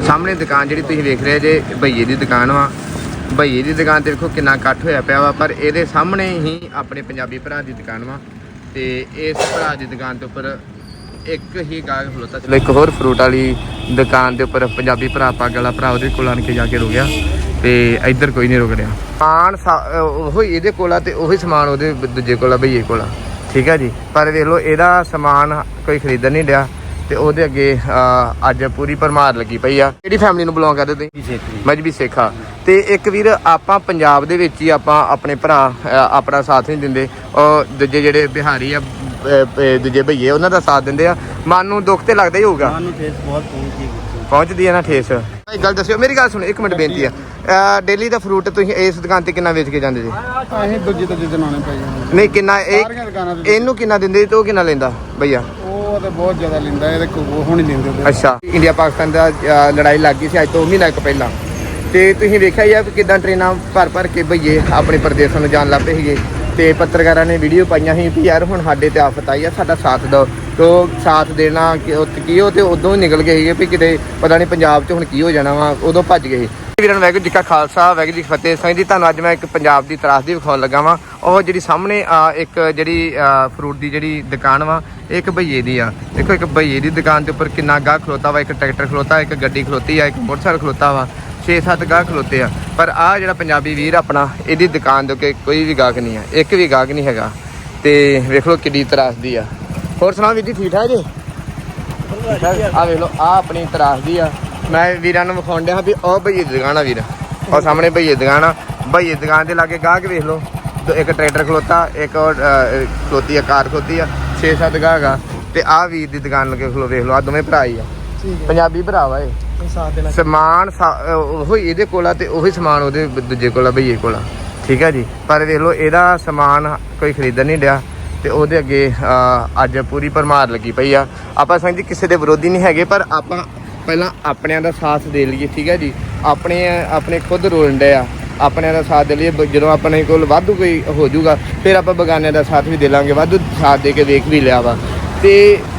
ਸਾਹਮਣੇ ਦੁਕਾਨ ਜਿਹੜੀ ਤੁਸੀਂ ਵੇਖ ਰਹੇ ਜੇ, ਭਈਏ ਦੀ ਦੁਕਾਨ ਵਾ। ਭਈਏ ਦੀ ਦੁਕਾਨ ਤੇ ਵੇਖੋ ਕਿੰਨਾ ਇਕੱਠ ਹੋਇਆ ਪਿਆ ਵਾ, ਪਰ ਇਹਦੇ ਸਾਹਮਣੇ ਹੀ ਆਪਣੇ ਪੰਜਾਬੀ ਭਰਾ ਦੀ ਦੁਕਾਨ ਵਾ। ਤੇ ਇਸ ਭਰਾ ਦੀ ਦੁਕਾਨ ਦੇ ਉੱਪਰ ਇੱਕ ਹੀ ਗਾਹਕ ਖਲੋਤਾ ਚਲੋ ਇੱਕ ਹੋਰ ਫਰੂਟ ਵਾਲੀ ਦੁਕਾਨ ਦੇ ਉੱਪਰ ਪੰਜਾਬੀ ਭਰਾ, ਪੱਗ ਵਾਲਾ ਭਰਾ ਉਹਦੇ ਕੋਲ ਆਣ ਕੇ ਜਾ ਕੇ ਰੁਕ ਗਿਆ। ਤੇ ਇੱਧਰ ਕੋਈ ਨਹੀਂ ਰੁਕ ਰਿਹਾ। ਸਮਾਨ ਸਾ- ਉਹ ਇਹਦੇ ਕੋਲ ਆ ਤੇ ਉਹੀ ਸਮਾਨ ਉਹਦੇ ਦੂਜੇ ਕੋਲ ਆ, ਭਈਏ ਕੋਲ ਆ। ਠੀਕ ਆ ਜੀ? ਪਰ ਵੇਖ ਲਓ, ਇਹਦਾ ਸਮਾਨ ਕੋਈ ਖਰੀਦਣ ਨਹੀਂ ਡਿਆ। ਤੇ ਉਹਦੇ ਅੱਗੇ ਅਹ, ਅੱਜ ਪੂਰੀ ਭਰਮਾਰ ਲੱਗੀ ਪਈ ਆ। ਕਿਹੜੀ ਫੈਮਿਲੀ ਨੂੰ ਬਿਲੋਂਗ ਕਰਦੇ ਤੁਸੀਂ? ਮਜਬੀ ਸੇਖਾ। ਤੇ ਇੱਕ ਵੀਰ ਆਪਾਂ ਪੰਜਾਬ ਦੇ ਵਿੱਚ ਹੀ ਆਪਾਂ ਆਪਣੇ ਭਰਾ ਆਪਣਾ ਸਾਥ ਨਹੀਂ ਦਿੰਦੇ। ਉਹ ਦੂਜੇ ਜਿਹੜੇ ਬਿਹਾਰੀ ਆ ਦੂਜੇ ਭਈਏ ਉਹਨਾਂ ਦਾ ਸਾਥ ਦਿੰਦੇ ਆ। ਮਨ ਨੂੰ ਦੁੱਖ ਤੇ ਲੱਗਦਾ ਹੀ ਹੋਊਗਾ। ਸਾਨੂੰ ਫੇਸ ਬਹੁਤ ਪਹੁੰਚੀ ਗਈ ਪਹੁੰਚਦੀ ਆ ਨਾ ਠੇਸ। ਇੱਕ ਗੱਲ ਦੱਸਿਓ ਮੇਰੀ ਗੱਲ ਸੁਣੋ ਇੱਕ ਮਿੰਟ ਬੇਨਤੀ ਆ। ਡੇਲੀ ਦਾ ਫਰੂਟ ਤੁਸੀਂ ਇਸ ਦੁਕਾਨ ਤੇ ਕਿੰਨਾ ਵੇਚ ਕੇ ਜਾਂਦੇ ਜੀ? ਅਸੀਂ ਦੂਜੀ ਤੀਜੀ ਦਿਨ ਆਉਣੇ ਪੈ ਜਾਂਦੇ ਨਹੀਂ ਕਿੰਨਾ ਇਹ ਸਾਰੀਆਂ ਦੁਕਾਨਾਂ ਤੇ ਇਹਨੂੰ ਕਿੰਨਾ ਦਿੰਦੇ ਤੇ ਉਹ ਕਿੰਨਾ ਲੈਂਦਾ ਭਈਆ? ਉਹ ਤੇ ਬਹੁਤ ਜ਼ਿਆਦਾ ਲੈਂਦਾ ਇਹਦੇ ਕੋ ਉਹ ਹੁਣ ਹੀ ਦਿੰਦੇ ਉਹਦੇ। ਅੱਛਾ। ਇੰਡੀਆ ਪਾਕਿਸਤਾਨ ਦਾ ਅ, ਲੜਾਈ ਲੱਗ ਗਈ ਸੀ ਅੱਜ ਤੋਂ ਮਹੀਨਾ ਕੁ ਪਹਿਲਾਂ। ਤੇ ਤੁਸੀਂ ਵੇਖਿਆ ਹੀ ਆ ਵੀ ਕਿਦਾਂ ਟ੍ਰੇਨਾਂ ਭਰ ਭਰ ਕੇ ਭਈਏ ਆਪਣੇ ਪ੍ਰਦੇਸ਼ਾਂ ਨੂੰ ਜਾਣ ਲੱਗ ਪਏ ਸੀਗੇ। ਤੇ ਪੱਤਰਕਾਰਾਂ ਨੇ ਵੀਡੀਓ ਪਾਈਆਂ ਸੀ ਵੀ ਯਾਰ ਹੁਣ ਸਾਡੇ ਤੇ ਆਫਤ ਆਈ ਆ ਸਾਡਾ ਸਾਥ ਦਿਓ। ਤੋ ਸਾਥ ਦੇਣਾ ਕਿ ਉਹ ਕੀ ਉਹ ਤੇ ਉਦੋਂ ਹੀ ਨਿਕਲ ਗਏ ਸੀਗੇ ਵੀ ਕਿਤੇ ਪਤਾ ਨਹੀਂ ਪੰਜਾਬ 'ਚ ਹੁਣ ਕੀ ਹੋ ਜਾਣਾ ਵਾ ਉਦੋਂ ਭੱਜ ਗਏ ਸੀ। ਵੀਰਾਂ ਨੂੰ ਵਾਹਿਗੁਰੂ ਜੀ ਕਾ ਖਾਲਸਾ ਵਾਹਿਗੁਰੂ ਜੀ ਫਤਿਹ। ਸਿੰਘ ਜੀ ਤੁਹਾਨੂੰ ਅੱਜ ਮੈਂ ਇੱਕ ਪੰਜਾਬ ਦੀ ਤਰਾਸਦੀ ਵਿਖਾਉਣ ਲੱਗਾ ਵਾਂ। ਉਹ ਜਿਹੜੀ ਸਾਹਮਣੇ ਅ, ਇੱਕ ਜਿਹੜੀ ਫਰੂਟ ਦੀ ਜਿਹੜੀ ਦੁਕਾਨ ਵਾ ਇਹ ਇੱਕ ਭਈਏ ਦੀ ਆ। ਦੇਖੋ ਇੱਕ ਭਈਏ ਦੀ ਦੁਕਾਨ ਦੇ ਉੱਪਰ ਕਿੰਨਾ ਗਾਹ ਖਲੋਤਾ ਵਾ। ਇੱਕ ਟਰੈਕਟਰ ਖਲੋਤਾ ਇੱਕ ਗੱਡੀ ਖਲੋਤੀ ਆ ਇੱਕ ਮੋਟਰਸਾਈਕਲ ਖਲੋਤਾ ਵਾ। 6-7 ਗਾਹ ਖਲੋਤੇ ਆ। ਪਰ ਆ ਜਿਹੜਾ ਪੰਜਾਬੀ ਵੀਰ ਆਪਣਾ ਇਹਦੀ ਦੁਕਾਨ ਦੇ ਉੱਤੇ ਕੋਈ ਵੀ ਗਾਹਕ ਨਹੀਂ ਆ। ਇੱਕ ਵੀ ਗਾਹਕ ਨਹੀਂ ਹੈਗਾ। ਤੇ ਵੇਖ ਲਓ ਕਿੱਡੀ ਤਰਾਸਦੀ ਆ। ਹੋਰ ਸੁਣਾਓ ਵੀਰ ਜੀ ਠੀਕ ਠਾਕ ਜੀ? ਆ ਵੇਖ ਲਓ ਆ ਆਪਣੀ ਤਰਾਸਦੀ ਆ। ਮੈਂ ਵੀਰਾਂ ਨੂੰ ਵਿਖਾਉਣ ਡਿਆ ਵੀ ਉਹ ਭਈਏ ਦੀ ਦੁਕਾਨ ਆ ਵੀਰ। ਉਹ ਸਾਹਮਣੇ ਭਈਏ ਦੀ ਦੁਕਾਨ ਆ। ਭਈਏ ਦੀ ਦੁਕਾਨ ਦੇ ਲਾਗੇ ਗਾਹਕ ਵੇਖ ਲਓ। ਦੋ- ਇੱਕ ਟਰੈਕਟਰ ਖਲੋਤਾ ਇੱਕ ਉਹ, ਅਹ, ਖਲੋਤੀ ਆ ਕਾਰ ਖਲੋਤੀ ਆ 6-7 ਗਾਹਕ ਆ। ਤੇ ਆ ਵੀਰ ਦੀ ਦੁਕਾਨ ਲੱਗੇ ਖਲੋ ਵੇਖ ਲਓ ਆ ਦੋਵੇਂ ਭਰਾ ਹੀ ਆ। ਠੀਕ ਪੰਜਾਬੀ ਭਰਾ ਵਾ ਇਹ। ਹੈ ਸਾਥ ਦੇਣਾ ਸਮਾਨ ਸਾ- ਅਹ ਉਹੀ ਇਹਦੇ ਕੋਲ ਆ ਤੇ ਉਹੀ ਸਮਾਨ ਉਹਦੇ ਦੂਜੇ ਕੋਲ ਆ ਭਈਏ ਕੋਲ ਆ। ਠੀਕ ਆ ਜੀ? ਪਰ ਵੇਖ ਲਓ ਇਹਦਾ ਸਮਾਨ ਕੋਈ ਖਰੀਦਣ ਨਹੀਂ ਡਿਆ। ਤੇ ਉਹਦੇ ਅੱਗੇ ਅਹ, ਅੱਜ ਪੂਰੀ ਭਰਮਾਰ ਲੱਗੀ ਪਈ ਆ। ਆਪਾਂ ਸਮਝੀ ਕਿਸੇ ਦੇ ਵਿਰੋਧੀ ਨਹੀਂ ਹੈਗੇ ਪਰ ਆਪਾਂ ਪਹਿਲਾਂ ਆਪਣਿਆਂ ਦਾ ਸਾਥ ਦੇ ਲਈਏ, ਠੀਕ ਹੈ ਜੀ? ਆਪਣੇ ਆਪਣੇ ਖੁਦ ਰੋਲਣ ਆ। ਆਪਣਿਆਂ ਦਾ ਸਾਥ ਦੇ ਲਈਏ ਜਦੋਂ ਆਪਣੇ ਕੋਲ ਵਾਧੂ ਕੋਈ ਹੋ ਜਾਊਗਾ, ਫਿਰ ਆਪਾਂ ਬਗਾਨਿਆਂ ਦਾ ਸਾਥ ਵੀ ਦੇ ਲਾਂਗੇ, ਵਾਧੂ ਸਾਥ ਦੇ ਕੇ ਵੇਖ ਵੀ ਲਿਆ ਵਾ। ਤੇ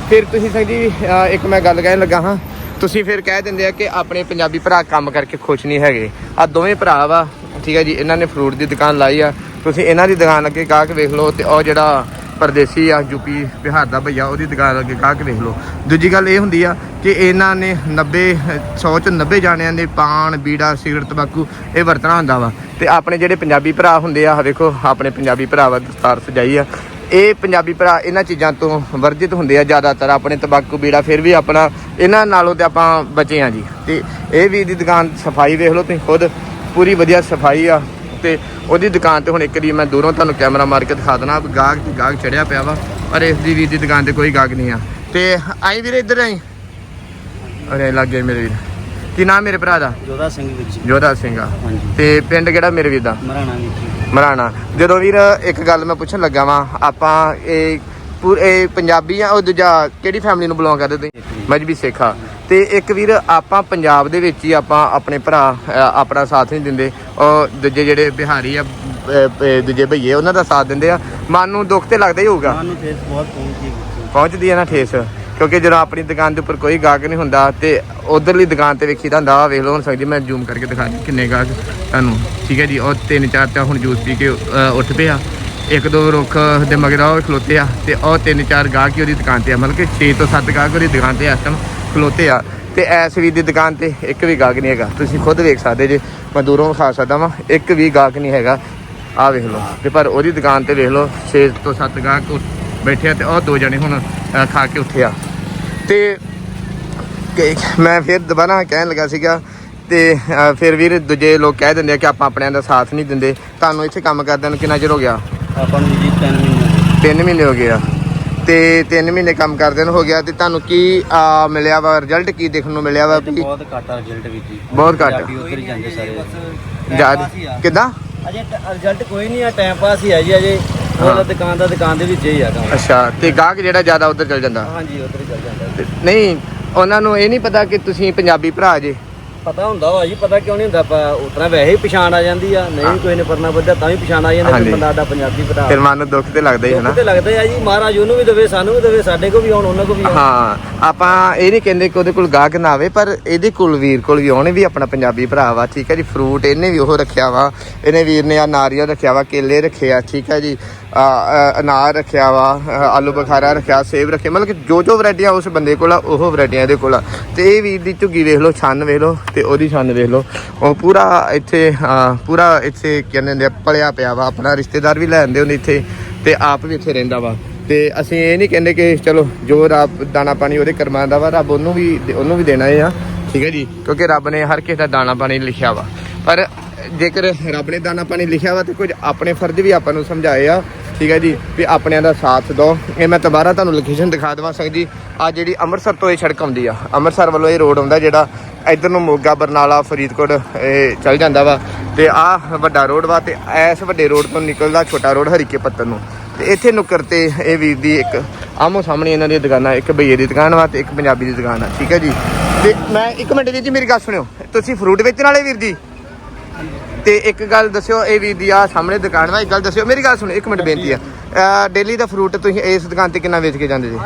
ਫਿਰ ਤੁਸੀਂ ਸਮਝੀ ਜੀ ਇੱਕ ਮੈਂ ਗੱਲ ਕਹਿਣ ਲੱਗਾ ਹਾਂ, ਤੁਸੀਂ ਫਿਰ ਕਹਿ ਦਿੰਦੇ ਆ ਕਿ ਆਪਣੇ ਪੰਜਾਬੀ ਭਰਾ ਕੰਮ ਕਰਕੇ ਖੁਸ਼ ਨਹੀਂ ਹੈਗੇ। ਆ ਦੋਵੇਂ ਭਰਾ ਵਾ, ਠੀਕ ਹੈ ਜੀ, ਇਹਨਾਂ ਨੇ ਫਰੂਟ ਦੀ ਦੁਕਾਨ ਲਾਈ ਆ। ਤੁਸੀਂ ਇਹਨਾਂ ਦੀ ਦੁਕਾਨ ਅੱਗੇ ਗਾਹਕ ਵੇਖ ਲਓ ਤੇ ਉਹ ਜਿਹੜਾ ਪਰਦੇਸੀ ਆ ਯੂਪੀ, ਬਿਹਾਰ ਦਾ ਭਈਆ, ਉਹਦੀ ਦੁਕਾਨ ਅੱਗੇ ਗਾਹਕ ਵੇਖ ਲਓ। ਦੂਜੀ ਗੱਲ ਇਹ ਹੁੰਦੀ ਆ ਕਿ ਇਹਨਾਂ ਨੇ 90 100 ਚ 90 ਜਾਣਿਆਂ ਨੇ ਪਾਨ, ਬੀੜਾ, ਸਿਗਰਟ, ਤੰਬਾਕੂ, ਇਹ ਵਰਤਣਾ ਹੁੰਦਾ ਵਾ। ਤੇ ਆਪਣੇ ਜਿਹੜੇ ਪੰਜਾਬੀ ਭਰਾ ਹੁੰਦੇ ਆ ਵੇਖੋ, ਆਪਣੇ ਪੰਜਾਬੀ ਭਰਾ ਵਾ, ਦਸਤਾਰ ਸਜਾਈ ਆ। ਇਹ ਪੰਜਾਬੀ ਭਰਾ ਇਹਨਾਂ ਚੀਜ਼ਾਂ ਤੋਂ ਵਰਜਿਤ ਹੁੰਦੇ ਆ ਜ਼ਿਆਦਾਤਰ, ਆਪਣੇ ਤੰਬਾਕੂ, ਬੀੜਾ, ਫਿਰ ਵੀ ਆਪਣਾ ਇਹਨਾਂ ਨਾਲੋਂ ਤੇ ਆਪਾਂ ਬਚੇ ਆ ਜੀ। ਤੇ ਇਹ ਵੀ ਦੀ ਦੁਕਾਨ ਸਫ਼ਾਈ ਵੇਖ ਲਓ ਤੁਸੀਂ, ਖੁਦ ਪੂਰੀ ਵਧੀਆ ਸਫ਼ਾਈ ਆ। ਤੇ ਉਹਦੀ ਦੁਕਾਨ ਤੇ ਹੁਣ ਇੱਕ ਵਾਰੀ ਮੈਂ ਦੂਰੋਂ ਤੁਹਾਨੂੰ ਕੈਮਰਾ ਮਾਰ ਕੇ ਦਿਖਾ ਦੇਣਾ ਗਾਹਕ ਤੇ ਗਾਹਕ ਚੜਿਆ ਪਿਆ ਵਾ ਪਰ ਇਸ ਦੀ ਵੀਰ ਦੀ ਦੁਕਾਨ ਤੇ ਕੋਈ ਗਾਹਕ ਨਹੀਂ ਆ। ਤੇ ਆਈ ਵੀਰੇ ਇੱਧਰ ਆਈ। ਅਰੇ ਲੱਗ ਮੇਰੇ ਵੀਰ। ਕੀ ਨਾਮ ਮੇਰੇ ਭਰਾ ਦਾ? ਜੋਦਾ ਸਿੰਘ ਵਿੱਚ ਜੋਧਾ ਸਿੰਘ ਆ। ਤੇ ਪਿੰਡ ਕਿਹੜਾ ਮੇਰੇ ਵੀਰ ਦਾ? ਮਰਾਣਾ ਵਿੱਚ ਮਰਾਣਾ। ਜਦੋਂ ਵੀਰ ਇੱਕ ਗੱਲ ਮੈਂ ਪੁੱਛਣ ਲੱਗਾ ਵਾਂ ਆਪਾਂ ਇਹ ਪੂ- ਇਹ ਪੰਜਾਬੀ ਆ ਉਹ ਦੂਜਾ ਕਿਹੜੀ ਫੈਮਿਲੀ ਨੂੰ ਬਿਲੋਂਗ ਕਰਦੇ ਤੁਸੀਂ? ਮਜਬੀ ਸੇਖਾ। ਤੇ ਇੱਕ ਵੀਰ ਆਪਾਂ ਪੰਜਾਬ ਦੇ ਵਿੱਚ ਹੀ ਆਪਾਂ ਆਪਣੇ ਭਰਾ ਆਪਣਾ ਸਾਥ ਨਹੀਂ ਦਿੰਦੇ। ਉਹ ਦੂਜੇ ਜਿਹੜੇ ਬਿਹਾਰੀ ਆ ਦੂਜੇ ਭਈਏ ਉਹਨਾਂ ਦਾ ਸਾਥ ਦਿੰਦੇ ਆ। ਮਨ ਨੂੰ ਦੁੱਖ ਤੇ ਲੱਗਦਾ ਹੀ ਹੋਊਗਾ। ਸਾਨੂੰ ਫੇਸ ਬਹੁਤ ਪਹੁੰਚੀ ਗਈ ਪਹੁੰਚਦੀ ਹੈ ਨਾ ਠੇਸ ਕਿਉਂਕਿ ਜਦੋਂ ਆਪਣੀ ਦੁਕਾਨ ਦੇ ਉੱਪਰ ਕੋਈ ਗਾਹਕ ਨਹੀਂ ਹੁੰਦਾ ਤੇ ਉਧਰਲੀ ਦੁਕਾਨ ਤੇ ਵੇਖੀਦਾ ਹੁੰਦਾ ਵੇਖ ਲਓ ਹੁਣ ਸਕਦੀ ਮੈਂ ਜ਼ੂਮ ਕਰਕੇ ਦਿਖਾ ਦਿਆਂ ਕਿੰਨੇ ਗਾਹਕ ਤੁਹਾਨੂੰ। ਠੀਕ ਹੈ ਜੀ ਉਹ ਤਿੰਨ ਚਾਰ ਤਾਂ ਹੁਣ ਜੂਸ ਪੀ ਕੇ ਉੱਠ ਪਿਆ ਇੱਕ ਦੋ ਰੁੱਖ ਦੇ ਮਗਰ ਉਹ ਖਲੋਤੇ ਆ ਤੇ ਉਹ ਤਿੰਨ ਚਾਰ ਗਾਹਕ ਹੀ ਉਹਦੀ ਦੁਕਾਨ ਤੇ ਆ ਮਤਲਬ ਕਿ 6 ਤੋਂ 7 ਗਾਹਕ ਉਹਦੀ ਦੁਕਾਨ ਤੇ ਇਸ ਟਾਈਮ ਖਲੋਤੇ ਆ ਤੇ ਐਸ ਵੀ ਦੀ ਦੁਕਾਨ ਤੇ ਇੱਕ ਵੀ ਗਾਹਕ ਨਹੀਂ ਹੈਗਾ। ਤੁਸੀਂ ਖੁਦ ਵੇਖ ਸਕਦੇ ਜੇ ਮੈਂ ਦੂਰੋਂ ਵਿਖਾ ਸਕਦਾ ਵਾਂ ਇੱਕ ਵੀ ਗਾਹਕ ਨਹੀਂ ਹੈਗਾ। ਆ ਵੇਖ ਲਓ। ਤੇ ਪਰ ਉਹਦੀ ਦੁਕਾਨ ਤੇ ਵੇਖ ਲਓ 6 ਤੋਂ 7 ਗਾਹਕ ਬੈਠੇ ਆ ਤੇ ਉਹ ਦੋ ਜਣੇ ਹੁਣ ਖਾ ਕੇ ਉੱਠੇ ਆ। ਤੇ ਮੈਂ ਫਿਰ ਦੁਬਾਰਾ ਕਹਿਣ ਲੱਗਾ ਸੀਗਾ ਤੇ ਫਿਰ ਵੀਰ ਦੂਜੇ ਲੋਕ ਕਹਿ ਦਿੰਦੇ ਆ ਕਿ ਆਪਾਂ ਆਪਣਿਆਂ ਦਾ ਸਾਥ ਨਹੀਂ ਦਿੰਦੇ। ਤੁਹਾਨੂੰ ਇੱਥੇ ਕੰਮ ਕਰਦਿਆਂ ਨੂੰ ਕਿੰਨਾ ਚਿਰ ਹੋ ਗਿਆ? ਆਪਾਂ ਨੂੰ ਜੀ 3 ਮਹੀਨੇ 3 ਮਹੀਨੇ ਹੋ ਗਏ ਆ। ਤੇ 3 ਮਹੀਨੇ ਕੰਮ ਕਰਦਿਆਂ ਨੂੰ ਹੋ ਗਿਆ ਤੇ ਤੁਹਾਨੂੰ ਕੀ ਮਿਲਿਆ ਵਾ ਰਿਜ਼ਲਟ ਕੀ ਦੇਖਣ ਨੂੰ ਮਿਲਿਆ ਵਾ? ਵੀ ਬਹੁਤ ਘੱਟ ਆ ਰਿਜ਼ਲਟ ਵਿੱਚ ਜੀ। ਬਹੁਤ ਘੱਟ। ਪੰਜਾਬੀ ਉੱਧਰ ਹੀ ਜਾਂਦੇ ਸਾਰੇ। ਯਾਦ ਕਿਦਾਂ? ਅਜੇ ਰਿਜ਼ਲਟ ਕੋਈ ਨਹੀਂ ਆ ਟਾਈਮ ਪਾਸ ਹੀ ਆ ਜੀ ਅਜੇ ਉਹ ਦੁਕਾਨ ਦਾ ਦੁਕਾਨ ਦੇ ਵਿੱਚ ਹੀ ਆ ਕੰਮ। ਅੱਛਾ ਤੇ ਗਾਹਕ ਜਿਹੜਾ ਜ਼ਿਆਦਾ ਉੱਧਰ ਚਲ ਜਾਂਦਾ? ਹਾਂਜੀ ਉੱਧਰ ਹੀ ਚੱਲ ਜਾਂਦਾ। ਤੇ ਨਹੀਂ ਉਹਨਾਂ ਨੂੰ ਇਹ ਨਹੀਂ ਪਤਾ ਕਿ ਤੁਸੀਂ ਪੰਜਾਬੀ ਭਰਾ ਜੇ। ਪਤਾ ਹੁੰਦਾ ਵਾ ਜੀ ਪਤਾ ਕਿਉਂ ਨਹੀਂ ਹੁੰਦਾ? ਆਪਾਂ ਉਤਰਾ ਵੈਸੇ ਹੀ ਪਛਾਣ ਆ ਜਾਂਦੀ ਆ। ਨਹੀਂ ਕੋਈ ਨੇ ਪਰਨਾ ਬੱਧਾ ਤਾਂ ਵੀ ਪਛਾਣ ਆ ਜਾਂਦੀ ਹਾਂਜੀ। ਬੰਦਾ ਸਾਡਾ ਪੰਜਾਬੀ ਭਰਾ ਫਿਰ ਮਨ ਨੂੰ ਦੁੱਖ ਤੇ ਲੱਗਦਾ ਹੀ ਹੈ ਨਾ। ਤੇ ਲੱਗਦਾ ਆ ਜੀ ਮਹਾਰਾਜ ਉਹਨੂੰ ਵੀ ਦੇਵੇ ਸਾਨੂੰ ਵੀ ਦੇਵੇ ਸਾਡੇ ਕੋ ਵੀ ਆਉਣ ਉਹਨਾਂ ਕੋ ਵੀ ਆਉਣ। ਹਾਂ ਆਪਾਂ ਇਹ ਨਹੀਂ ਕਹਿੰਦੇ ਕਿ ਉਹਦੇ ਕੋਲ ਗਾਹਕ ਨਾ ਆਵੇ ਪਰ ਇਹਦੇ ਕੋਲ ਵੀਰ ਕੋਲ ਵੀ ਆਉਣੇ ਵੀ ਆਪਣਾ ਪੰਜਾਬੀ ਭਰਾ ਵਾ ਠੀਕ ਹੈ ਜੀ ਫਰੂਟ ਇਹਨੇ ਵੀ ਉਹ ਰੱਖਿਆ ਵਾ ਇਹਨੇ ਵੀਰ ਨੇ ਆ ਨਾਰੀਅਲ ਰੱਖਿਆ ਵਾ ਕੇਲੇ ਰੱਖੇ ਆ ਠੀਕ ਹੈ ਜੀ। ਅਨਾਰ ਰੱਖਿਆ ਵਾ ਆਲੂ ਬੁਖਾਰਾ ਰੱਖਿਆ, ਸੇਬ ਰੱਖੇ ਮਤਲਬ ਕਿ ਜੋ ਜੋ ਵੈਰਾਈਟੀਆਂ ਉਸ ਬੰਦੇ ਕੋਲ ਆ, ਉਹ ਵੈਰਾਈਟੀਆਂ ਇਹਦੇ ਕੋਲ ਆ। ਤੇ ਇਹ ਵੀਰ ਦੀ ਝੁੱਗੀ ਵੇਖ ਲਓ, ਛੰਨ ਵੇਖ ਲਓ, ਤੇ ਉਹਦੀ ਛੰਨ ਵੇਖ ਲਓ। ਉਹ ਪੂਰਾ ਇੱਥੇ ਪੂਰਾ ਇੱਥੇ ਕਹਿੰਦੇ ਹੁੰਦੇ ਆ, ਪਲਿਆ ਪਿਆ ਵਾ। ਆਪਣਾ ਰਿਸ਼ਤੇਦਾਰ ਵੀ ਲੈ ਆਂਦੇ ਹੁੰਦੇ ਇੱਥੇ, ਤੇ ਆਪ ਵੀ ਇੱਥੇ ਰਹਿੰਦਾ ਵਾ। ਤੇ ਅਸੀਂ ਇਹ ਨਹੀਂ ਕਹਿੰਦੇ ਕਿ, ਚਲੋ, ਜੋ ਰੱਬ ਦਾਣਾ ਪਾਣੀ ਉਹਦੇ ਕਰਮਾਂ ਦਾ ਵਾ, ਰੱਬ ਉਹਨੂੰ ਵੀ ਉਹਨੂੰ ਵੀ ਦੇਣਾ ਹੈ ਆ। ਠੀਕ ਹੈ ਜੀ? ਕਿਉਂਕਿ ਰੱਬ ਨੇ ਹਰ ਕਿਸੇ ਦਾ ਦਾਣਾ ਪਾਣੀ ਲਿਖਿਆ ਵਾ। ਪਰ ਜੇਕਰ ਰੱਬ ਨੇ ਦਾਣਾ ਪਾਣੀ ਲਿਖਿਆ ਵਾ, ਤੇ ਕੁਝ ਆਪਣੇ ਫਰਜ਼ ਵੀ ਆਪਾਂ ਨੂੰ ਸਮਝਾਏ ਆ। ਠੀਕ ਹੈ ਜੀ, ਵੀ ਆਪਣਿਆਂ ਦਾ ਸਾਥ ਦਿਓ। ਇਹ ਮੈਂ ਦੁਬਾਰਾ ਤੁਹਾਨੂੰ ਲੋਕੇਸ਼ਨ ਦਿਖਾ ਦੇਵਾਂ ਸੰਗ ਜੀ। ਆ ਜਿਹੜੀ ਅੰਮ੍ਰਿਤਸਰ ਤੋਂ ਇਹ ਸੜਕ ਆਉਂਦੀ ਆ, ਅੰਮ੍ਰਿਤਸਰ ਵੱਲੋਂ ਇਹ ਰੋਡ ਆਉਂਦਾ ਜਿਹੜਾ ਇੱਧਰ ਨੂੰ ਮੋਗਾ, ਬਰਨਾਲਾ, ਫਰੀਦਕੋਟ, ਇਹ ਚੱਲ ਜਾਂਦਾ ਵਾ। ਤੇ ਆ ਵੱਡਾ ਰੋਡ ਵਾ ਤੇ ਇਸ ਵੱਡੇ ਰੋਡ ਤੋਂ ਨਿਕਲਦਾ ਛੋਟਾ ਰੋਡ ਹਰੀਕੇ ਪੱਤਨ ਨੂੰ। ਤੇ ਇੱਥੇ ਨੁੱਕਰ ਤੇ ਇਹ ਵੀਰ ਦੀ ਇੱਕ ਆਮੋ ਸਾਹਮਣੇ ਇਹਨਾਂ ਦੀ ਦੁਕਾਨਾਂ, ਇੱਕ ਬਈਏ ਦੀ ਦੁਕਾਨ ਵਾ ਤੇ ਇੱਕ ਪੰਜਾਬੀ ਦੀ ਦੁਕਾਨ ਆ, ਠੀਕ ਹੈ ਜੀ। ਤੇ ਮੈਂ ਇੱਕ ਮਿੰਟ ਦੀ ਜੀ, ਮੇਰੀ ਗੱਲ ਸੁਣਿਓ। ਤੁਸੀਂ ਫਰੂਟ ਵੇਚਣ ਵਾਲੇ ਵੀਰ ਜੀ? ਤੇ ਇੱਕ ਗੱਲ ਦੱਸਿਓ ਇਹ ਵੀਰ ਦੀ ਆ ਸਾਹਮਣੇ ਦੁਕਾਨ ਵਾ ਇੱਕ ਗੱਲ ਦੱਸਿਓ ਮੇਰੀ ਗੱਲ ਸੁਣੋ ਇੱਕ ਮਿੰਟ ਬੇਨਤੀ ਆ। ਡੇਲੀ ਦਾ ਫਰੂਟ ਤੁਸੀਂ ਇਸ ਦੁਕਾਨ ਤੇ ਕਿੰਨਾ ਵੇਚ ਕੇ ਜਾਂਦੇ ਜੀ?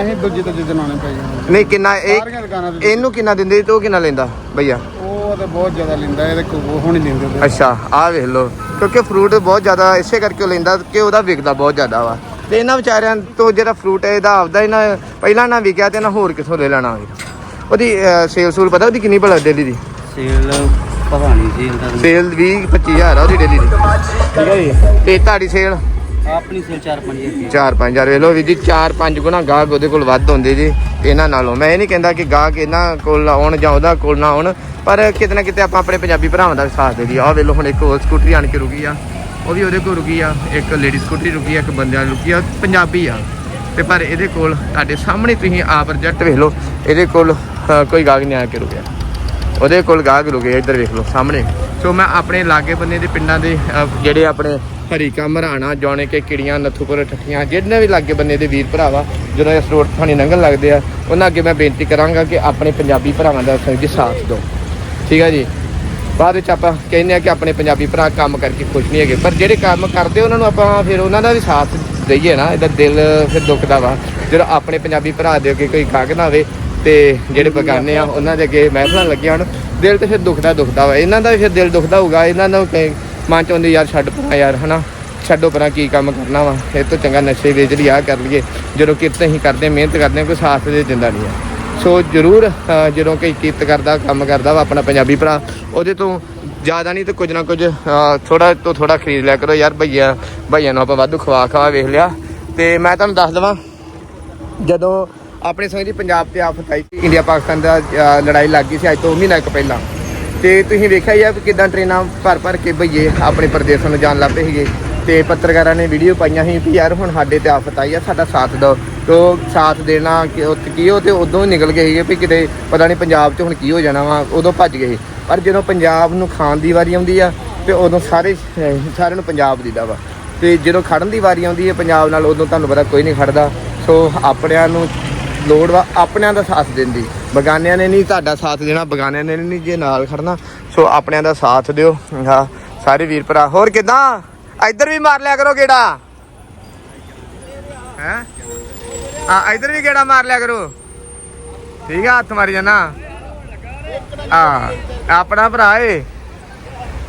ਅਸੀਂ ਦੂਜੀ ਤੀਜੀ ਦਿਨ ਆਉਣੇ ਪਏ ਜੀ। ਨਹੀਂ ਕਿੰਨਾ ਇਹ ਤੇ। ਇਹਨੂੰ ਕਿੰਨਾ ਦਿੰਦੇ ਤੇ ਉਹ ਕਿੰਨਾ ਲੈਂਦਾ ਭਈਆ? ਉਹ ਤਾਂ ਬਹੁਤ ਜ਼ਿਆਦਾ ਲੈਂਦਾ ਇਹਦੇ ਕੋਲ ਉਹ ਨਹੀਂ ਲੈਂਦੇ ਤੇ। ਅੱਛਾ ਆਹ ਵੇਖ ਲਓ ਕਿਉਂਕਿ ਫਰੂਟ ਬਹੁਤ ਜ਼ਿਆਦਾ ਇਸੇ ਕਰਕੇ ਉਹ ਲੈਂਦਾ ਕਿ ਉਹਦਾ ਵਿਕਦਾ ਬਹੁਤ ਜ਼ਿਆਦਾ ਵਾ। ਤੇ ਇਹਨਾਂ ਵਿਚਾਰਿਆਂ ਤੋਂ ਜਿਹੜਾ ਫਰੂਟ ਹੈ ਇਹਦਾ ਆਪਦਾ ਇਹਨਾਂ ਪਹਿਲਾਂ ਨਾ ਵਿਕਿਆ ਤੇ ਇਹਨਾਂ ਹੋਰ ਕਿੱਥੋਂ ਲੈ ਲੈਣਾ ਹੋਵੇ ਉਹਦੀ ਸੇਲ ਸੂਲ ਪਤਾ ਉਹਦੀ ਕਿੰਨੀ ਭਲਾ ਡੇਲੀ ਦੀ? ਸੇਲ ਪਤਾ ਨਹੀਂ ਸੇਲ ਦਾ ਸੇਲ 20 25000 ਆ ਉਹਦੀ ਡੇਲੀ ਦੀ। ਠੀਕ ਹੈ ਜੀ। ਤੇ ਤੁਹਾਡੀ ਸੇਲ? ਆਪਣੀ ਸੇਲ 4-5 ਰੁਪਏ 4-5000 ਵੇਖ ਲਓ ਵੀ ਜੀ 4-5 ਗੁਣਾ ਗਾਹਕ ਉਹਦੇ ਕੋਲ ਵੱਧ ਹੁੰਦੇ ਜੀ ਇਹਨਾਂ ਨਾਲੋਂ। ਮੈਂ ਇਹ ਨਹੀਂ ਕਹਿੰਦਾ ਕਿ ਗਾਹਕ ਇਹਨਾਂ ਕੋਲ ਆਉਣ ਜਾਂ ਉਹਦਾ ਕੋਲ ਨਾ ਆਉਣ ਪਰ ਕਿਤੇ ਨਾ ਕਿਤੇ ਆਪਾਂ ਆਪਣੇ ਪੰਜਾਬੀ ਭਰਾਵਾਂ ਦਾ ਸਾਥ ਦੇ ਦੀ ਆਹ ਵੇਖ ਲਓ ਹੁਣ ਇੱਕ ਹੋਰ ਸਕੂਟਰੀ ਆਣ ਕੇ ਰੁਕੀ ਆ। ਉਹ ਵੀ ਉਹਦੇ ਕੋਲ ਰੁਕੀ ਆ ਇੱਕ ਲੇਡੀ ਸਕੂਟਰੀ ਰੁਕੀ ਆ ਇੱਕ ਬੰਦਿਆਂ ਦੀ ਰੁਕੀ ਆ ਪੰਜਾਬੀ ਆ। ਤੇ ਪਰ ਇਹਦੇ ਕੋਲ ਤੁਹਾਡੇ ਸਾਹਮਣੇ ਤੁਸੀਂ ਆਪ ਰਿਜੈਕਟ ਵੇਖ ਲਓ ਇਹਦੇ ਕੋਲ ਕੋਈ ਗਾਹਕ ਨਹੀਂ ਆ ਕੇ ਰੁਕਿਆ। ਉਹਦੇ ਕੋਲ ਗਾਹਕ ਰੁਕੇ ਇੱਧਰ ਵੇਖ ਲਓ, ਸਾਹਮਣੇ। ਸੋ ਮੈਂ ਆਪਣੇ ਲਾਗੇ ਬੰਨੇ ਦੇ ਪਿੰਡਾਂ ਦੇ ਜਿਹੜੇ ਆਪਣੇ ਹਰੀਕਾ, ਮਰਾਣਾ ਜੌਣੇ ਕੇ ਕਿੜੀਆਂ, ਨੱਥੂਪੁਰ, ਠੱਠੀਆਂ ਜਿਹੜੇ ਵੀ ਲਾਗੇ ਬੰਨੇ ਦੇ ਵੀਰ ਭਰਾਵਾ ਜਦੋਂ ਇਸ ਰੋਡ ਥਾਣੀ ਲੰਘਣ ਲੱਗਦੇ ਆ, ਉਹਨਾਂ ਅੱਗੇ ਮੈਂ ਬੇਨਤੀ ਕਰਾਂਗਾ ਕਿ ਆਪਣੇ ਪੰਜਾਬੀ ਭਰਾਵਾਂ ਦਾ ਸੰਗ ਸਾਥ ਦਿਓ। ਠੀਕ ਆ ਜੀ? ਬਾਅਦ ਵਿੱਚ ਆਪਾਂ ਕਹਿੰਦੇ ਆ ਕਿ ਆਪਣੇ ਪੰਜਾਬੀ ਭਰਾ ਕੰਮ ਕਰਕੇ ਖੁਸ਼ ਨਹੀਂ ਹੈਗੇ, ਪਰ ਜਿਹੜੇ ਕੰਮ ਕਰਦੇ, ਉਹਨਾਂ ਨੂੰ ਆਪਾਂ ਫਿਰ ਉਹਨਾਂ ਦਾ ਵੀ ਸਾਥ ਦਈਏ ਨਾ, ਇਹਦਾ ਦਿਲ ਫਿਰ ਦੁਖਦਾ ਵਾ। ਜਦੋਂ ਆਪਣੇ ਪੰਜਾਬੀ ਭਰਾ ਦੇ ਅੱਗੇ ਕੋਈ ਗਾਹਕ ਨਾ ਹੋਵੇ ਤੇ ਜਿਹੜੇ ਬਗਾਨੇ ਆ, ਉਹਨਾਂ ਦੇ ਅੱਗੇ ਮਹਿਫਲਾਂ ਲੱਗੀਆਂ ਹਨ ਦਿਲ ਤੇ ਫਿਰ ਦੁਖਦਾ ਦੁਖਦਾ ਵਾ। ਇਹਨਾਂ ਦਾ ਵੀ ਫਿਰ ਦਿਲ ਦੁਖਦਾ ਹੋਊਗਾ। ਇਹਨਾਂ ਨੂੰ ਕਹੇ ਮਨ ਚ ਆਉਂਦੀ, ਯਾਰ ਛੱਡ ਪਰਾਂ ਯਾਰ ਹਨਾ? ਛੱਡੋ ਪਰਾਂ, ਕੀ ਕੰਮ ਕਰਨਾ ਵਾ? ਇਹ ਤੋਂ ਚੰਗਾ ਨਸ਼ੇ ਵੇਚ ਲਈ ਆ ਕਰ ਲਈਏ। ਜਦੋਂ ਕਿਰਤ ਅਸੀਂ ਕਰਦੇ, ਮਿਹਨਤ ਕਰਦੇ ਕੋਈ ਸਾਥ ਦੇ ਦਿੰਦਾ ਨਹੀਂ ਆ। ਸੋ ਜਰੂਰ ਜਦੋਂ ਕੋਈ ਕਿਰਤ ਕਰਦਾ, ਕੰਮ ਕਰਦਾ ਵਾ, ਆਪਣਾ ਪੰਜਾਬੀ ਭਰਾ, ਉਹਦੇ ਤੋਂ ਜ਼ਿਆਦਾ ਨਹੀਂ ਤੇ ਕੁਝ ਨਾ ਕੁਝ ਥੋੜਾ ਤੋਂ ਥੋੜਾ ਖਰੀਦ ਲਿਆ ਕਰੋ। ਯਾਰ ਭਈਆ, ਭਈਆਂ ਨੂੰ ਆਪਾਂ ਵਾਧੂ ਖਵਾ ਖਵਾ ਵੇਖ ਲਿਆ। ਤੇ ਮੈਂ ਤੁਹਾਨੂੰ ਦੱਸ ਦਵਾਂ, ਜਦੋਂ ਆਪਣੇ ਸਮੇਂ ਦੀ ਪੰਜਾਬ ਤੇ ਆਫਤ ਆਈ ਸੀ, ਇੰਡੀਆ ਪਾਕਿਸਤਾਨ ਦਾ ਲੜਾਈ ਲੱਗ ਗਈ ਸੀ ਅੱਜ ਤੋਂ ਮਹੀਨਾ ਕੁ ਪਹਿਲਾਂ। ਤੇ ਤੁਸੀਂ ਵੇਖਿਆ ਹੀ ਆ ਕਿ ਕਿਦਾਂ ਟ੍ਰੇਨਾਂ ਭਰ ਭਰ ਕੇ ਭਈਏ ਆਪਣੇ ਪ੍ਰਦੇਸ਼ਾਂ ਨੂੰ ਜਾਣ ਲੱਗ ਪਏ ਸੀਗੇ। ਤੇ ਪੱਤਰਕਾਰਾਂ ਨੇ ਵੀਡੀਓ ਪਾਈਆਂ ਸੀ ਵੀ ਯਾਰ ਹੁਣ ਸਾਡੇ ਤੇ ਆਫਤ ਆਈ ਆ, ਸਾਡਾ ਸਾਥ ਦਿਓ। ਤੋ ਸਾਥ ਦੇਣਾ ਕਿ ਉਹ ਕੀ, ਉਹ ਤੇ ਉਦੋਂ ਹੀ ਨਿਕਲ ਗਏ ਸੀਗੇ ਵੀ ਕਿਤੇ ਪਤਾ ਨਹੀਂ ਪੰਜਾਬ 'ਚ ਹੁਣ ਕੀ ਹੋ ਜਾਣਾ ਵਾ, ਉਦੋਂ ਭੱਜ ਗਏ ਸੀ। ਪਰ ਜਦੋਂ ਪੰਜਾਬ ਨੂੰ ਖਾਣ ਦੀ ਵਾਰੀ ਆਉਂਦੀ ਆ, ਤੇ ਉਦੋਂ ਸਾਰੇ, ਸਾਰਿਆਂ ਨੂੰ ਪੰਜਾਬ ਦੀਦਾ ਵਾ। ਤੇ ਜਦੋਂ ਖੜਨ ਦੀ ਵਾਰੀ ਆਉਂਦੀ ਹੈ ਪੰਜਾਬ ਨਾਲ, ਉਦੋਂ ਤੁਹਾਨੂੰ ਪਤਾ ਕੋਈ ਨਹੀਂ ਖੜਦਾ। ਸੋ ਆਪਣਿਆਂ ਨੂੰ ਲੋੜ ਵਾ ਆਪਣਿਆਂ ਦਾ ਸਾਥ ਦਿੰਦੀ। ਬਗਾਨਿਆਂ ਨੇ ਨਹੀਂ ਤੁਹਾਡਾ ਸਾਥ ਦੇਣਾ, ਬਗਾਨਿਆਂ ਨੇ ਨਹੀਂ ਜੇ ਨਾਲ ਖੜਨਾ। ਸੋ ਆਪਣਿਆਂ ਦਾ ਸਾਥ ਦਿਓ। ਹਾਂ, ਸਾਰੇ ਵੀਰ ਭਰਾ, ਹੋਰ ਕਿਦਾਂ? ਇੱਧਰ ਵੀ ਮਾਰ ਲਿਆ ਕਰੋ ਗੇੜਾ। ਹੈ? ਆ ਇੱਧਰ ਵੀ ਗੇੜਾ ਮਾਰ ਲਿਆ ਕਰੋ। ਠੀਕ ਆ, ਹੱਥ ਮਾਰੀ ਜਾਣਾ ਆ ਆਪਣਾ ਭਰਾ ਏ।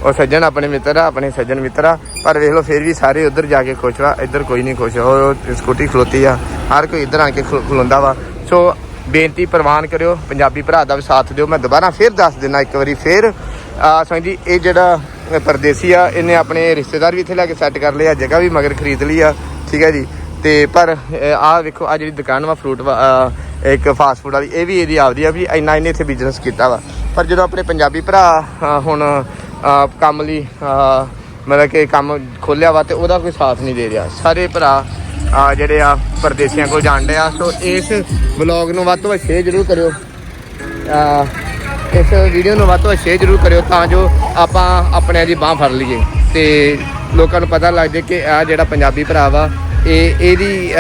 ਉਹ ਸੱਜਣ ਆਪਣੇ ਮਿੱਤਰ ਆ, ਆਪਣੇ ਸੱਜਣ ਮਿੱਤਰ ਆ। ਪਰ ਵੇਖ ਲਓ, ਫਿਰ ਵੀ ਸਾਰੇ ਉਧਰ ਜਾ ਕੇ ਖੁਸ਼ ਵਾ। ਇੱਧਰ ਕੋਈ ਨਹੀਂ ਖੁਸ਼। ਉਹ ਸਕੂਟੀ ਖਲੋਤੀ ਆ। ਹਰ ਕੋਈ ਇੱਧਰ ਆ ਕੇ ਖਲੋ- ਖਲੋਂਦਾ ਵਾ। ਸੋ ਬੇਨਤੀ ਪ੍ਰਵਾਨ ਕਰਿਓ, ਪੰਜਾਬੀ ਭਰਾ ਦਾ ਵੀ ਸਾਥ ਦਿਓ। ਮੈਂ ਦੁਬਾਰਾ ਫਿਰ ਦੱਸ ਦਿੰਦਾ ਇੱਕ ਵਾਰੀ ਫਿਰ। ਆ, ਸੰਗ ਜੀ, ਇਹ ਜਿਹੜਾ ਪਰਦੇਸੀ ਆ, ਇਹਨੇ ਆਪਣੇ ਰਿਸ਼ਤੇਦਾਰ ਵੀ ਇੱਥੇ ਲੈ ਕੇ ਸੈੱਟ ਕਰ ਲਿਆ ਜਗ੍ਹਾ ਵੀ ਮਗਰ ਖਰੀਦ ਲਈ ਆ, ਠੀਕ ਹੈ ਜੀ? ਤੇ ਪਰ ਆਹ ਵੇਖੋ, ਆ ਜਿਹੜੀ ਦੁਕਾਨ ਵਾ ਫਰੂਟ ਇੱਕ ਫਾਸਟ ਫੂਡ ਵਾਲੀ, ਇਹ ਵੀ ਇਹਦੀ ਆਪਦੀ ਆ ਵੀ ਇੰਨਾ ਇਹਨੇ ਇੱਥੇ ਬਿਜ਼ਨਸ ਕੀਤਾ ਵਾ। ਪਰ ਜਦੋਂ ਆਪਣੇ ਪੰਜਾਬੀ ਭਰਾ ਹੁਣ ਕੰਮ ਲਈ ਮਤਲਬ ਕਿ ਕੰਮ ਖੋਲਿਆ ਵਾ ਤੇ ਉਹਦਾ ਕੋਈ ਸਾਥ ਨਹੀਂ ਦੇ ਰਿਹਾ। ਸਾਰੇ ਭਰਾ ਅ, ਜਿਹੜੇ ਆ ਪਰਦੇਸੀਆਂ ਕੋਲ ਜਾਣ ਆ। ਸੋ ਇਸ ਵਲੌਗ ਨੂੰ ਵੱਧ ਤੋਂ ਵੱਧ ਸ਼ੇਅਰ ਜ਼ਰੂਰ ਕਰਿਓ। ਅ, ਇਸ ਵੀਡੀਓ ਨੂੰ ਵੱਧ ਤੋਂ ਵੱਧ ਸ਼ੇਅਰ ਜ਼ਰੂਰ ਕਰਿਓ ਤਾਂ ਜੋ ਆਪਾਂ ਆਪਣੇ ਦੀ ਬਾਹ ਫੜ ਲਈਏ। ਤੇ ਲੋਕਾਂ ਨੂੰ ਪਤਾ ਲੱਗ ਜਾਏ ਕਿ ਆ ਜਿਹੜਾ ਪੰਜਾਬੀ ਭਰਾ ਵਾ ਇਹ ਇਹਦੀ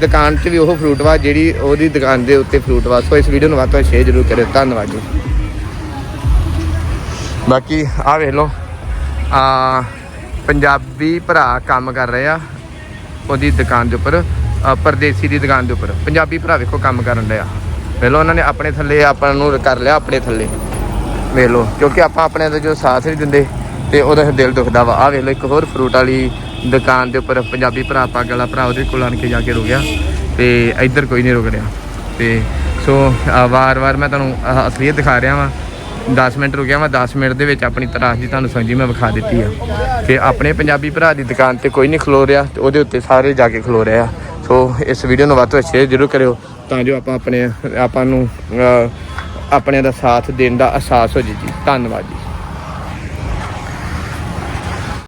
ਦੁਕਾਨ 'ਚ ਵੀ ਉਹ ਫਰੂਟ ਵਾ ਜਿਹੜੀ ਉਹਦੀ ਦੁਕਾਨ ਦੇ ਉੱਤੇ ਫਰੂਟ ਵਾ। ਸੋ ਇਸ ਵੀਡੀਓ ਨੂੰ ਵੱਧ ਤੋਂ ਵੱਧ ਸ਼ੇਅਰ ਜ਼ਰੂਰ ਕਰਿਓ। ਧੰਨਵਾਦ ਜੀ। ਬਾਕੀ ਆ ਵੇਖ ਲਓ। ਆ ਪੰਜਾਬੀ ਭਰਾ ਕੰਮ ਕਰ ਰਹੇ ਆ। ਉਹਦੀ ਦੁਕਾਨ ਦੇ ਉੱਪਰ ਪਰਦੇਸੀ ਦੀ ਦੁਕਾਨ ਦੇ ਉੱਪਰ। ਪੰਜਾਬੀ ਭਰਾ ਵੇਖੋ ਕੰਮ ਕਰਨ ਡਿਆ। ਵੇਖ ਉਹਨਾਂ ਨੇ ਆਪਣੇ ਥੱਲੇ ਆਪਾਂ ਨੂੰ ਕਰ ਲਿਆ ਆਪਣੇ ਥੱਲੇ। ਵੇਖ ਲਓ, ਕਿਉਂਕਿ ਆਪਾਂ ਆਪਣੇ ਦਾ ਜੋ ਸਾਥ ਨਹੀਂ ਦਿੰਦੇ, ਤੇ ਉਹਦਾ ਦਿਲ ਦੁਖਦਾ ਵਾ। ਆ ਵੇਖ ਲਓ, ਇੱਕ ਹੋਰ ਫਰੂਟ ਵਾਲੀ ਦੁਕਾਨ ਦੇ ਉੱਪਰ ਪੰਜਾਬੀ ਭਰਾ ਪੱਗ ਵਾਲਾ ਭਰਾ ਉਹਦੇ ਕੋਲ ਆਣ ਕੇ ਜਾ ਕੇ ਰੁਕਿਆ ਤੇ ਇੱਧਰ ਕੋਈ ਨਹੀਂ ਰੁਕ ਰਿਹਾ। ਤੇ ਸੋ ਵਾਰ-ਵਾਰ ਮੈਂ ਤੁਹਾਨੂੰ ਅਸਲੀਅਤ ਦਿਖਾ ਰਿਹਾ ਵਾਂ। 10 ਮਿੰਟ ਰੁਕਿਆ ਮੈਂ 10 ਮਿੰਟ ਦੇ ਵਿੱਚ ਆਪਣੀ ਤਰਾਸ਼ ਤੁਹਾਨੂੰ ਸਮਝੀ ਮੈਂ ਵਿਖਾ ਦਿੱਤੀ ਆ। ਤੇ ਆਪਣੇ ਪੰਜਾਬੀ ਭਰਾ ਦੀ ਦੁਕਾਨ ਤੇ ਕੋਈ ਨਹੀਂ ਖਲੋ ਰਿਹਾ ਤੇ ਉਹਦੇ ਉੱਤੇ ਸਾਰੇ ਜਾ ਕੇ ਖਲੋ ਰਿਹਾ ਸੋ ਇਸ ਵੀਡੀਓ ਨੂੰ ਵੱਧ ਤੋਂ ਵੱਧ ਸ਼ੇਅਰ ਜ਼ਰੂਰ ਕਰਿਓ ਤਾਂ ਜੋ ਆਪਾਂ ਆਪਣੇ ਆਪਾਂ ਨੂੰ ਅਹ, ਆਪਣੇ ਦਾ ਸਾਥ ਦੇਣ ਦਾ ਅਹਿਸਾਸ ਹੋ ਜੇ ਜੀ। ਧੰਨਵਾਦ ਜੀ।